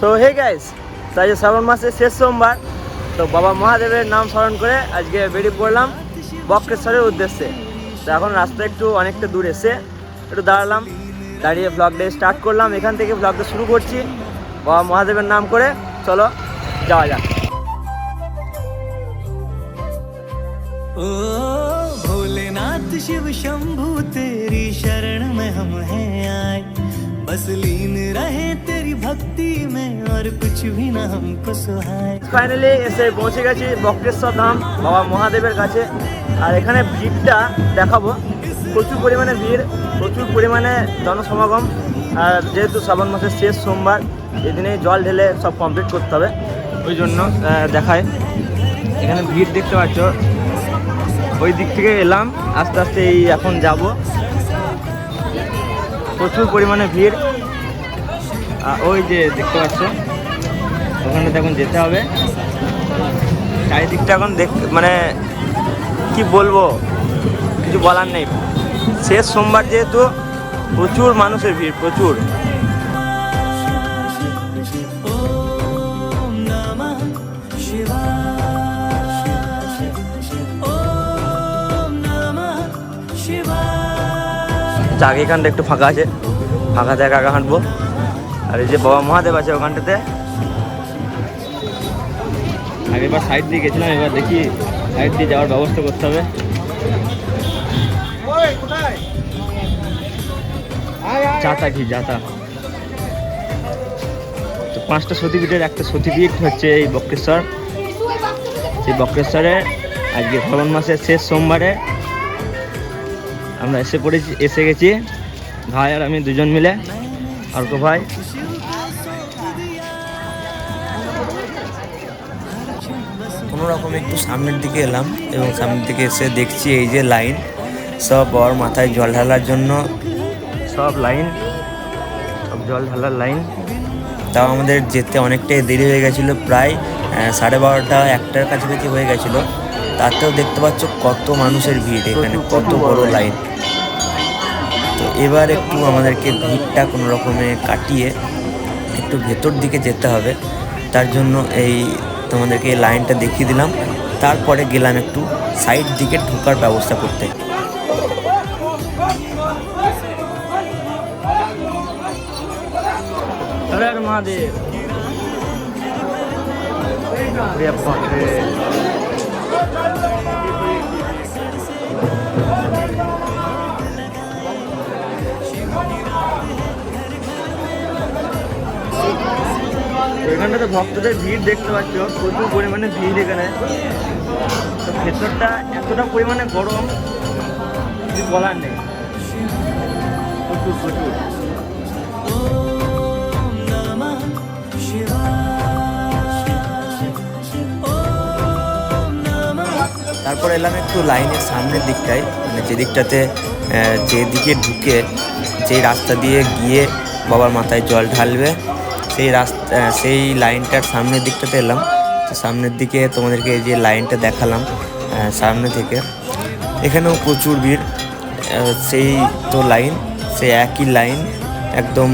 তো hey guys তাই যে শ্রাবণ মাসের শেষ সোমবার, তো বাবা মহাদেবের নাম স্মরণ করে আজকে বেরিয়ে পড়লাম বক্রেশ্বরের উদ্দেশ্যে। তো এখন রাস্তা একটু অনেকটা দূর এসে একটু দাঁড়ালাম, দাঁড়িয়ে ব্লগটা স্টার্ট করলাম। এখান থেকে ব্লগটা শুরু করছি, বাবা মহাদেবের নাম করে। চলো, যাওয়া যাক। ओ भोलेनाथ शिव शंभु तेरी शरण में हम हैं आए बस लीन रहे तेरी भक्ति में और कुछ भी न हमको सुहाए ফাইনালি এসে পৌঁছে গেছি বক্রেশ্বর ধাম বাবা মহাদেবের কাছে আর এখানে ভিড়টা দেখাবো প্রচুর পরিমাণে ভিড় প্রচুর পরিমাণে জনসমাগম আর যেহেতু শ্রাবণ মাসের শেষ সোমবার এদিনে জল ঢেলে সব কমপ্লিট করতে হবে ওই জন্য আহ, দেখায় এখানে ভিড় দেখতে পাচ্ছ ওই দিক থেকে এলাম, আস্তে আস্তে এই এখন যাব। প্রচুর পরিমাণে ভিড়। ওই যে দেখতে পাচ্ছ, ওখানে এখন যেতে হবে। চারিদিকটা এখন দেখ মানে কি বলব, কিছু বলার নেই। শেষ সোমবার যেহেতু প্রচুর মানুষের ভিড়, প্রচুর। আগেখানটা একটু ফাঁকা আছে। ফাঁকা জায়গা আগে হাঁটবো। আর এই যে বাবা মহাদেব আছে ওখানটাতে। আগেরবার সাইড দিয়ে গেছিলাম এবার দেখি সাইড দিয়ে যাওয়ার ব্যবস্থা করতে হবে। চাতা কি চাতা তো পাঁচটা সতীপীঠের একটা সতীপীঠ হচ্ছে এই বক্রেশ্বর। সেই বক্রেশ্বরে আজকে শ্রাবণ মাসের শেষ সোমবারে আমরা এসে পড়েছি এসে গেছি। ভাই আর আমি দুজন মিলে অর্ক ভাই। কোনো রকম একটু সামনের দিকে এলাম এবং সামনের দিকে এসে দেখছি এই যে লাইন। সব বর মাথায় জল ঢালার জন্য। সব লাইন সব জল ঢালার লাইন। তাও আমাদের যেতে অনেকটাই দেরি হয়ে গেছিল প্রায় সাড়ে বারোটা একটার কাছাকাছি হয়ে গেছিল। তাতেও দেখতে পাচ্ছ কত মানুষের ভিড় এখানে কত বড় লাইন। এবার একটু আমাদেরকে ভিড়টা কোনো রকমে কাটিয়ে একটু ভেতর দিকে যেতে হবে। তার জন্য এই তোমাদেরকে এই লাইনটা দেখিয়ে দিলাম। তারপরে গেলাম একটু সাইড দিকে ঢোকার ব্যবস্থা করতে। এখানটাতে ভক্তদের ভিড় দেখতে পাচ্ছ, প্রচুর পরিমাণে ভিড় এখানে। তো ভেতরটা এতটা পরিমাণে গরম বলার নেই। প্রচুর প্রচুর। তারপর এলাম একটু লাইনের সামনের দিকটায় মানে যেদিকটাতে যেদিকে ঢুকে যেই রাস্তা দিয়ে গিয়ে বাবার মাথায় জল ঢালবে, সেই রাস্তা সেই লাইনটার সামনের দিকটাতে এলাম তো সামনের দিকে তোমাদেরকে এই যে লাইনটা দেখালাম সামনে থেকে। এখানেও প্রচুর ভিড় সেই তো লাইন, সেই একই লাইন, একদম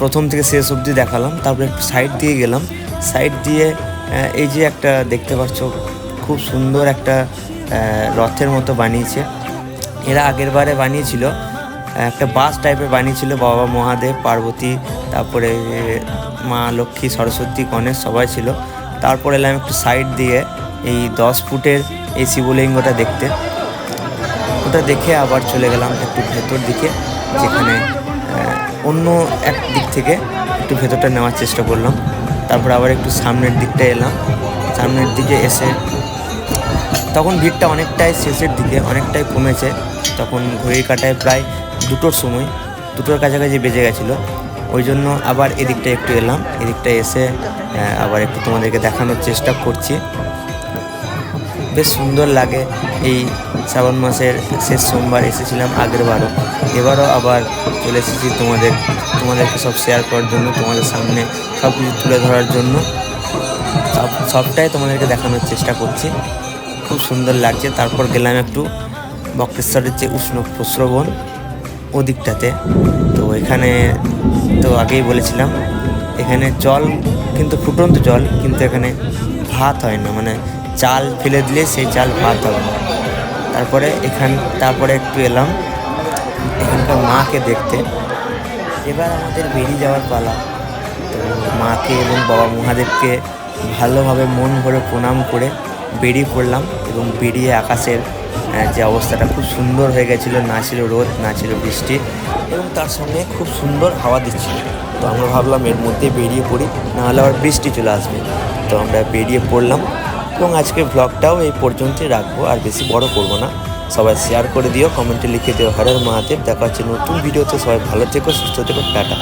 প্রথম থেকে শেষ অবধি দেখালাম। তারপরে একটু সাইড দিয়ে গেলাম। সাইড দিয়ে এই যে একটা দেখতে পাচ্ছ, খুব সুন্দর একটা রথের মতো বানিয়েছে। এরা আগের বারে বানিয়েছিল একটা বাস টাইপের বানিয়েছিল বাবা মহাদেব, পার্বতী, তারপরে মা লক্ষ্মী, সরস্বতী, গণেশ সবাই ছিল। তারপরে এলাম একটু সাইড দিয়ে এই দশ ফুটের এই শিবলিঙ্গটা দেখতে। ওটা দেখে আবার চলে গেলাম একটু ভেতর দিকে, যেখানে অন্য এক দিক থেকে একটু ভেতরটা নেওয়ার চেষ্টা করলাম। তারপর আবার একটু সামনের দিকটা এলাম। সামনের দিকে এসে তখন ভিড়টা অনেকটাই শেষের দিকে, অনেকটাই কমেছে। তখন ঘড়ির কাটায় প্রায় দুটোর সময় দুটোর কাছাকাছি বেজে গেছিল। ওই জন্য আবার এদিকটা একটু এলাম, এদিকটা এসে আবার একটু তোমাদেরকে দেখানোর চেষ্টা করছি। বেশ সুন্দর লাগে এই শ্রাবণ মাসের শেষ সোমবার, এসেছিলাম আগের বারও এবারও আবার চলে এসেছি তোমাদের, তোমাদেরকে সব শেয়ার করার জন্য, তোমাদের সামনে সব কিছু তুলে ধরার জন্য। সব, সবটাই তোমাদেরকে দেখানোর চেষ্টা করছি। খুব সুন্দর লাগছে। তারপর গেলাম একটু বক্রেশ্বরের যে উষ্ণ প্রস্রবণ ওদিকটাতে। তো এখানে তো আগেই বলেছিলাম, এখানে জল কিন্তু ফুটন্ত জল, কিন্তু এখানে ভাত হয় না। মানে চাল ফেলে দিলে সেই চাল ভাত হবে না। তারপরে এখান, তারপরে একটু এলাম, এখানকার মাকে দেখতে। এবার আমাদের বেরিয়ে যাওয়ার পালা। তো মাকে এবং বাবা মহাদেবকে ভালোভাবে মন ভরে প্রণাম করে বেরিয়ে পড়লাম এবং বেরিয়ে আকাশের যে অবস্থাটা খুব সুন্দর হয়ে গেছিল, না ছিল রোদ, না ছিল বৃষ্টি, এবং তার সঙ্গে খুব সুন্দর হাওয়া দিচ্ছিল। তো আমরা ভাবলাম এর মধ্যে বেরিয়ে পড়ি, নাহলে আবার বৃষ্টি চলে আসবে। তো আমরা বেরিয়ে পড়লাম, এবং আজকের ব্লগটাও এই পর্যন্তই রাখব, আর বেশি বড় করব না। সবাই শেয়ার করে দিও কমেন্টে লিখে দিও। হরের মহাদেব, দেখা হচ্ছে নতুন ভিডিওতে সবাই ভালো থেকো, সুস্থ থেকো, টাটা।